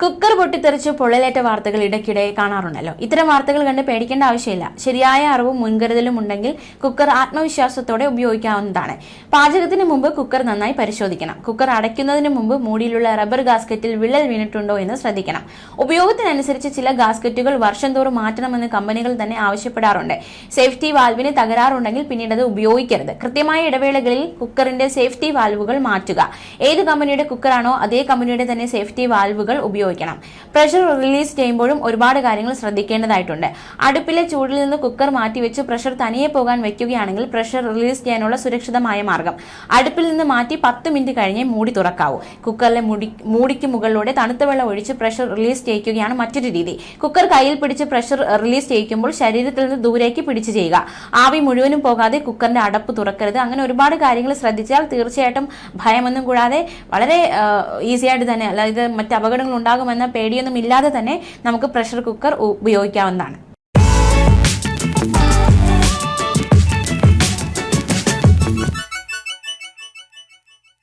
Cooker പൊട്ടിത്തെറിച്ച് പൊള്ളലേറ്റ വാർത്തകൾ ഇടയ്ക്കിടെ കാണാറുണ്ടല്ലോ. ഇത്തരം വാർത്തകൾ കണ്ട് പേടിക്കേണ്ട ആവശ്യമില്ല. ശരിയായ അറിവും മുൻകരുതലും ഉണ്ടെങ്കിൽ കുക്കർ ആത്മവിശ്വാസത്തോടെ ഉപയോഗിക്കാവുന്നതാണ്. പാചകത്തിന് മുമ്പ് കുക്കർ നന്നായി പരിശോധിക്കണം. കുക്കർ അടയ്ക്കുന്നതിന് മുമ്പ് മൂടിയിലുള്ള റബ്ബർ ഗാസ്കറ്റിൽ വിള്ളൽ വീണിട്ടുണ്ടോ എന്ന് ശ്രദ്ധിക്കണം. ഉപയോഗത്തിനനുസരിച്ച് ചില ഗാസ്കറ്റുകൾ വർഷം തോറും മാറ്റണമെന്ന് കമ്പനികൾ തന്നെ ആവശ്യപ്പെടാറുണ്ട്. സേഫ്റ്റി വാൽവിന് തകരാറുണ്ടെങ്കിൽ പിന്നീട് അത് ഉപയോഗിക്കരുത്. കൃത്യമായ ഇടവേളകളിൽ കുക്കറിന്റെ സേഫ്റ്റി വാൽവുകൾ മാറ്റുക. ഏത് കമ്പനിയുടെ കുക്കറാണോ അതേ കമ്പനിയുടെ തന്നെ സേഫ്റ്റി വാൽവുകൾ ഉപയോഗിക്കണം. പ്രഷർ റിലീസ് ചെയ്യുമ്പോഴും ഒരുപാട് കാര്യങ്ങൾ ശ്രദ്ധിക്കേണ്ടതായിട്ടുണ്ട്. അടുപ്പിലെ ചൂടിൽ നിന്ന് കുക്കർ മാറ്റിവെച്ച് പ്രഷർ തനിയെ പോകാൻ വെക്കുകയാണെങ്കിൽ പ്രഷർ റിലീസ് ചെയ്യാനുള്ള സുരക്ഷിതമായ മാർഗം. അടുപ്പിൽ നിന്ന് മാറ്റി പത്ത് മിനിറ്റ് കഴിഞ്ഞേ മൂടി തുറക്കാവൂ. കുക്കറിലെ മുടി മൂടിക്ക് മുകളിലൂടെ തണുത്ത വെള്ളം ഒഴിച്ച് പ്രഷർ റിലീസ് ചെയ്യിക്കുകയാണ് മറ്റൊരു രീതി. കുക്കർ കയ്യിൽ പിടിച്ച് പ്രഷർ റിലീസ് ചെയ്യിക്കുമ്പോൾ ശരീരത്തിൽ നിന്ന് ദൂരേക്ക് പിടിച്ചു ചെയ്യുക. ആവി മുഴുവനും പോകാതെ കുക്കറിന്റെ അടപ്പ് തുറക്കരുത്. അങ്ങനെ ഒരുപാട് കാര്യങ്ങൾ ശ്രദ്ധിച്ചാൽ തീർച്ചയായിട്ടും ഭയമൊന്നും കൂടാതെ വളരെ ഈസിയായിട്ട് തന്നെ അതായത് മറ്റ് അപകടങ്ങൾ ഉണ്ടാകുമെന്ന പേടിയൊന്നും ഇല്ലാതെ തന്നെ നമുക്ക് പ്രഷർ കുക്കർ ഉപയോഗിക്കാവുന്നതാണ്.